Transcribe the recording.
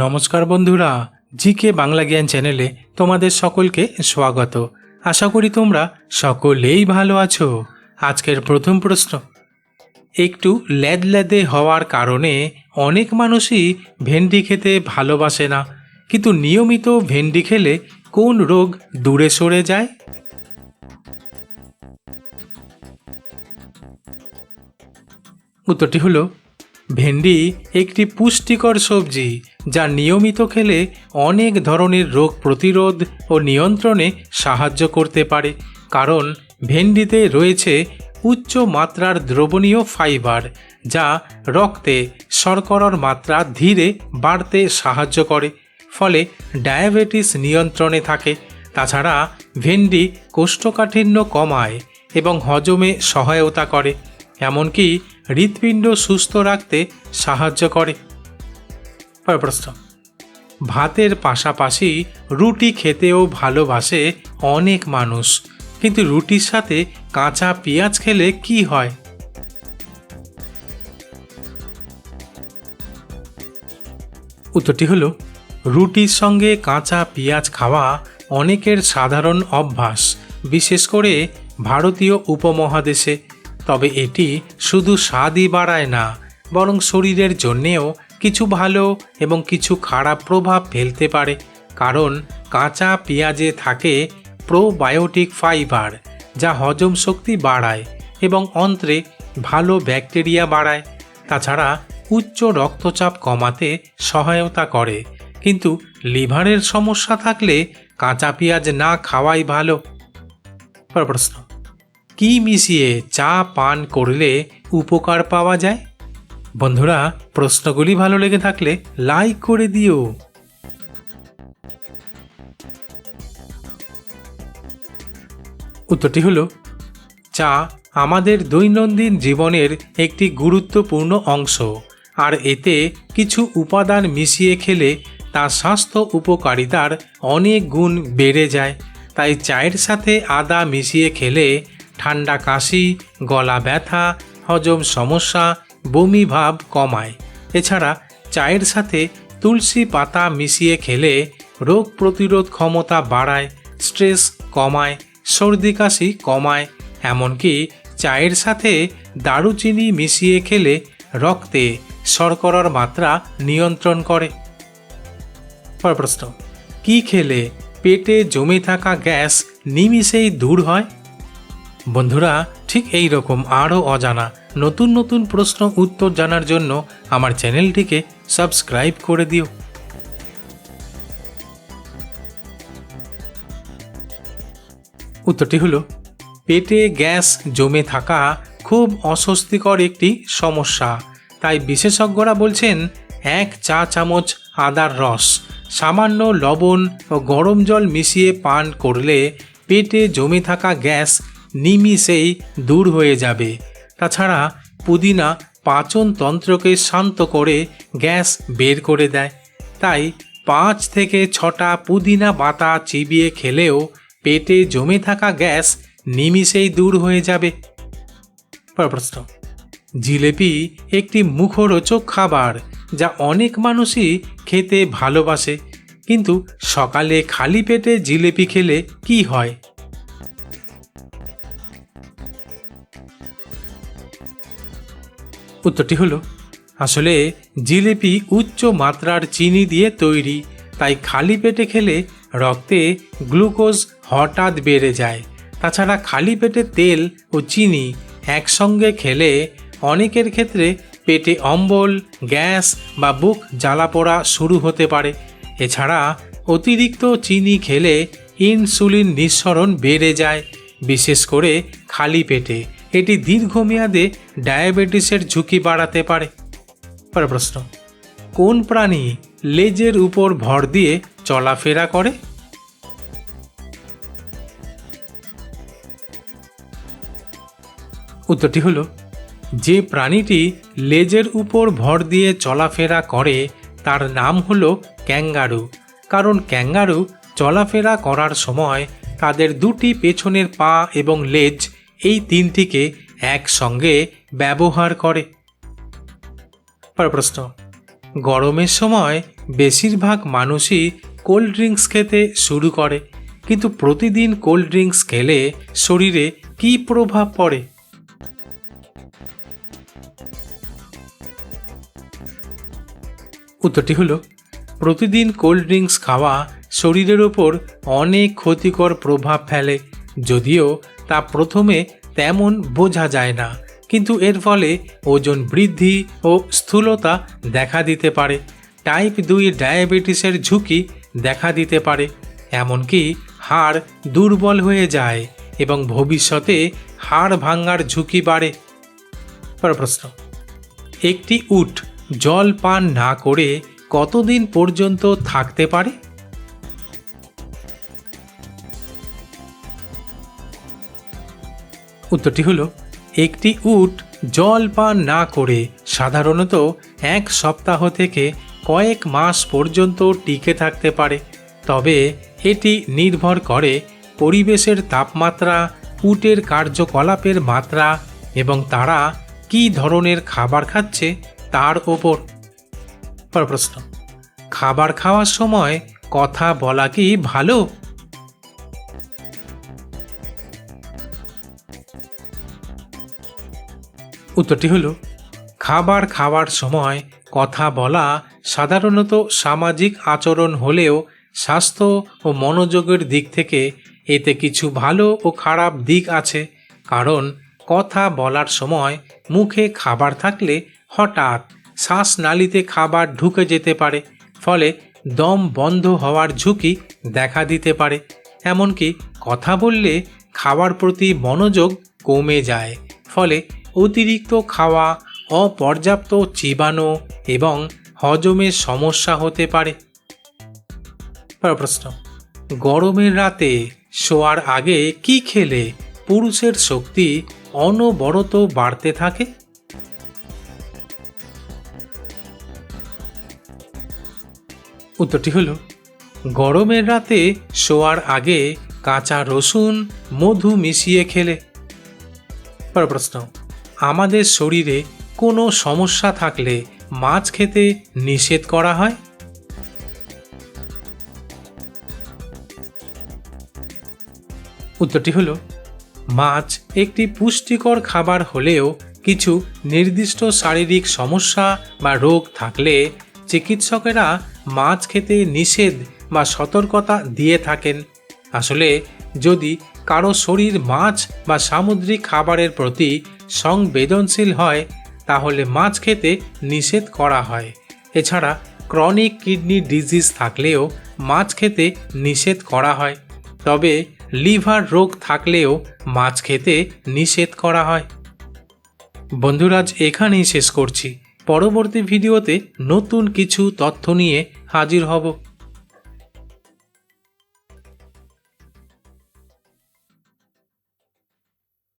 নমস্কার বন্ধুরা, জিকে বাংলা জ্ঞান চ্যানেলে তোমাদের সকলকে স্বাগত। আশা করি তোমরা সকলেই ভালো আছো। আজকের প্রথম প্রশ্ন, একটু ল্যাদ ল্যাদে হওয়ার কারণে অনেক মানুষই ভেন্ডি খেতে ভালোবাসে না, কিন্তু নিয়মিত ভেন্ডি খেলে কোন রোগ দূরে সরে যায়? উত্তরটি হলো, ভেন্ডি একটি পুষ্টিকর সবজি যা নিয়মিত খেলে অনেক ধরনের রোগ প্রতিরোধ ও নিয়ন্ত্রণে সাহায্য করতে পারে। কারণ ভেন্ডিতে রয়েছে উচ্চ মাত্রার দ্রবণীয় ফাইবার, যা রক্তে শর্করার মাত্রা ধীরে বাড়তে সাহায্য করে, ফলে ডায়াবেটিস নিয়ন্ত্রণে থাকে। তাছাড়া ভেন্ডি কোষ্ঠকাঠিন্য কমায় এবং হজমে সহায়তা করে, এমনকি হৃৎপিণ্ড সুস্থ রাখতে সাহায্য করে। প্রশ্ন ভাতের পাশাপাশি রুটি খেতেও ভালোবাসে অনেক মানুষ। কিন্তু রুটির সাথে কাঁচা পেঁয়াজ খেলে কি হয়? উত্তরটি হলো, রুটির সঙ্গে কাঁচা পেঁয়াজ খাওয়া অনেকের সাধারণ অভ্যাস, বিশেষ করে ভারতীয় উপমহাদেশে। তবে এটি শুধু স্বাদই বাড়ায় না, বরং শরীরের জন্যেও কিছু ভালো এবং কিছু খারাপ প্রভাব ফেলতে পারে, কারণ কাঁচা পেঁয়াজে থাকে প্রোবায়োটিক ফাইবার, যা হজম শক্তি বাড়ায় এবং অন্ত্রে ভালো ব্যাকটেরিয়া বাড়ায়। তাছাড়া উচ্চ রক্তচাপ কমাতে সহায়তা করে। কিন্তু লিভারের সমস্যা থাকলে কাঁচা পেঁয়াজ না খাওয়াই ভালো। প্রশ্ন, কি মিশিয়ে চা পান করলে উপকার পাওয়া যায়? বন্ধুরা, প্রশ্নগুলি ভালো লেগে থাকলে লাইক করে দিও। উত্তরটি হলো, চা আমাদের দৈনন্দিন জীবনের একটি গুরুত্বপূর্ণ অংশ, আর এতে কিছু উপাদান মিশিয়ে খেলে তা স্বাস্থ্য উপকারিতার অনেক গুণ বেড়ে যায়। তাই চায়ের সাথে আদা মিশিয়ে খেলে ঠান্ডা কাশি, গলা ব্যথা, হজম সমস্যা বমি ভাব কমায়। এছাড়া চায়ের সাথে তুলসী পাতা মিশিয়ে খেলে রোগ প্রতিরোধ ক্ষমতা বাড়ায়, স্ট্রেস কমায়, সর্দি কাশি কমায়। এমনকি চায়ের সাথে দারুচিনি মিশিয়ে খেলে রক্তে শর্করার মাত্রা নিয়ন্ত্রণ করে। প্রশ্ন, কি খেলে পেটে জমে থাকা গ্যাস নিমিষেই দূর হয়? বন্ধুরা, ঠিক এই রকম আরও অজানা নতুন নতুন প্রশ্ন উত্তর জানার জন্য আমার চ্যানেলটিকে সাবস্ক্রাইব করে দিও। উত্তরটি হলো, পেটে গ্যাস জমে থাকা খুব অস্বস্তিকর একটি সমস্যা। তাই বিশেষজ্ঞরা বলছেন, এক চা চামচ আদার রস, সামান্য লবণ ও গরম জল মিশিয়ে পান করলে পেটে জমে থাকা গ্যাস নিমিষেই দূর হয়ে যাবে। তাছাড়া পুদিনা পাচন তন্ত্রকে শান্ত করে গ্যাস বের করে দেয়। তাই পাঁচ থেকে ছটা পুদিনা পাতা চিবিয়ে খেলেও পেটে জমে থাকা গ্যাস নিমিষেই দূর হয়ে যাবে। প্রশ্ন। জিলেপি একটি মুখরোচক খাবার যা অনেক মানুষই খেতে ভালোবাসে। কিন্তু সকালে খালি পেটে জিলেপি খেলে কি হয়? উত্তরটি হলো, আসলে জিলিপি উচ্চ মাত্রার চিনি দিয়ে তৈরি, তাই খালি পেটে খেলে রক্তে গ্লুকোজ হঠাৎ বেড়ে যায়। তাছাড়া খালি পেটে তেল ও চিনি একসঙ্গে খেলে অনেকের ক্ষেত্রে পেটে অম্বল, গ্যাস বা বুক জ্বালা পোড়া শুরু হতে পারে। এছাড়া অতিরিক্ত চিনি খেলে ইনসুলিন নিঃসরণ বেড়ে যায়, বিশেষ করে খালি পেটে। এটি দীর্ঘমেয়াদে ডায়াবেটিসের ঝুঁকি বাড়াতে পারে। পরের প্রশ্ন, কোন প্রাণী লেজের উপর ভর দিয়ে চলাফেরা করে? উত্তরটি হলো, যে প্রাণীটি লেজের উপর ভর দিয়ে চলাফেরা করে, তার নাম হলো ক্যাঙ্গারু। কারণ ক্যাঙ্গারু চলাফেরা করার সময় তাদের দুটি পেছনের পা এবং লেজ এই তিনটিকে একসঙ্গে ব্যবহার করে। প্রশ্ন। গরমের সময় বেশিরভাগ মানুষই কোল্ড ড্রিঙ্কস খেতে শুরু করে, কিন্তু প্রতিদিন কোল্ড ড্রিঙ্কস খেলে শরীরে কী প্রভাব পড়ে? উত্তরটি হলো, প্রতিদিন কোল্ড ড্রিঙ্কস খাওয়া শরীরের ওপর অনেক ক্ষতিকর প্রভাব ফেলে, যদিও তা প্রথমে তেমন বোঝা যায় না, কিন্তু এর ফলে ওজন বৃদ্ধি ও স্থূলতা দেখা দিতে পারে। টাইপ দুই ডায়াবেটিসের ঝুঁকি দেখা দিতে পারে, এমনকি হাড় দুর্বল হয়ে যায় এবং ভবিষ্যতে হাড় ভাঙার ঝুঁকি বাড়ে। প্রশ্ন, একটি উট জল পান না করে কতদিন পর্যন্ত থাকতে পারে? উত্তরটি হলো, একটি উট জল পান না করে সাধারণত এক সপ্তাহ থেকে কয়েক মাস পর্যন্ত টিকে থাকতে পারে। তবে এটি নির্ভর করে পরিবেশের তাপমাত্রা, উটের কার্যকলাপের মাত্রা এবং তারা কী ধরনের খাবার খাচ্ছে তার ওপর। প্রশ্ন, খাবার খাওয়ার সময় কথা বলা কি ভালো? উত্তরটি হলো, খাবার খাওয়ার সময় কথা বলা সাধারণত সামাজিক আচরণ হলেও স্বাস্থ্য ও মনোযোগের দিক থেকে এতে কিছু ভালো ও খারাপ দিক আছে, কারণ কথা বলার সময় মুখে খাবার থাকলে হঠাৎ শ্বাসনালীতে খাবার ঢুকে যেতে পারে, ফলে দম বন্ধ হওয়ার ঝুঁকি দেখা দিতে পারে। এমনকি কথা বললে খাওয়ার প্রতি মনোযোগ কমে যায়, ফলে অতিরিক্ত খাওয়া, অপর্যাপ্ত চিবানো এবং হজমের সমস্যা হতে পারে। প্রশ্ন, গরমের রাতে শোয়ার আগে কি খেলে পুরুষের শক্তি অনবরত বাড়তে থাকে? উত্তরটি হলো, গরমের রাতে শোয়ার আগে কাঁচা রসুন, মধু মিশিয়ে খেলে। প্রশ্ন আমাদের শরীরে কোনো সমস্যা থাকলে মাছ খেতে নিষেধ করা হয়? উত্তরটি হলো, মাছ একটি পুষ্টিকর খাবার হলেও কিছু নির্দিষ্ট শারীরিক সমস্যা বা রোগ থাকলে চিকিৎসকেরা মাছ খেতে নিষেধ বা সতর্কতা দিয়ে থাকেন। আসলে যদি কারও শরীর মাছ বা সামুদ্রিক খাবারের প্রতি সংবেদনশীল হয়, তাহলে মাছ খেতে নিষেধ করা হয়। এছাড়া ক্রনিক কিডনি ডিজিজ থাকলেও মাছ খেতে নিষেধ করা হয়। তবে লিভার রোগ থাকলেও মাছ খেতে নিষেধ করা হয়। বন্ধুরাজ এখানেই শেষ করছি। পরবর্তী ভিডিওতে নতুন কিছু তথ্য নিয়ে হাজির হব।